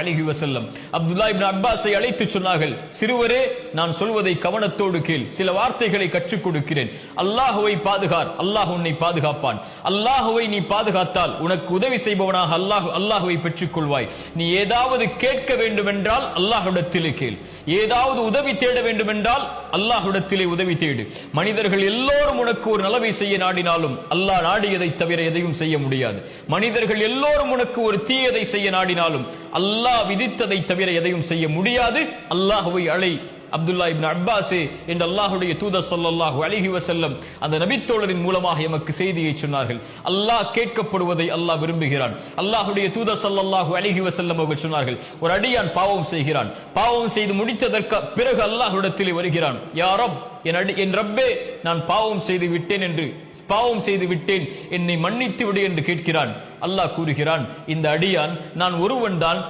அழகி வசல்லம் அப்துல்லா இப்னு அப்பாஸை அழைத்து சொன்னார்கள் சிறுவரே நான் சொல்வதை கவனத்தோடு கேள். சில வார்த்தைகளை கற்றுக் கொடுக்கிறேன். அல்லாஹுவை பாதுகார். அல்லாஹ் உன்னை பாதுகாப்பான். அல்லாஹுவை நீ பாதுகாத்தால் உனக்கு உதவி செய்பவனாக அல்லாஹ் அல்லாஹுவை பெற்றுக் கொள்வாய் நீ ஏதாவது கேட்க வேண்டும் என்றால் அல்லாஹ்விடத்திலே கேள். ஏதாவது உதவி தேட வேண்டும் என்றால் அல்லாஹ்விடத்திலே உதவி தேடு. மனிதர்கள் எல்லோரும் உனக்கு ஒரு நலவை செய்ய நாடினாலும் அல்லாஹ் நாடியதை தவிர எதையும் செய்ய முடியாது. மனிதர்கள் எல்லோரும் உனக்கு ஒரு தீயதை செய்ய நாடினாலும் அல்லாஹ் விதித்ததை தவிர எதையும் செய்ய முடியாது. அல்லாஹுவை அழை. அப்துல்லா இப்னு அப்பாஸே என்று அல்லாஹுடைய தூதர் சொல்லல்லாஹு அழகி வசல்லம் அந்த நபித்தோழரின் மூலமாக எமக்கு செய்தியை சொன்னார்கள். அல்லாஹ் கேட்கப்படுவதை அல்லாஹ் விரும்புகிறான். அல்லாஹுடைய தூதர் சொல்லல்லாஹு அழகி வசல்லம் அவர்கள் சொன்னார்கள் ஒரு அடியான் பாவம் செய்கிறான். பாவம் செய்து முடித்ததற்கு பிறகு அல்லாஹுடத்திலே வருகிறான். யாரோ என் அடி என் ரப்பே நான் பாவம் செய்து விட்டேன் என்று பாவம் செய்து விட்டேன். என்னை மன்னித்து விடு என்று கேட்கிறான். அல்லாஹ் கூறுகிறான் இந்த அடியான் நான் ஒருவன் தான்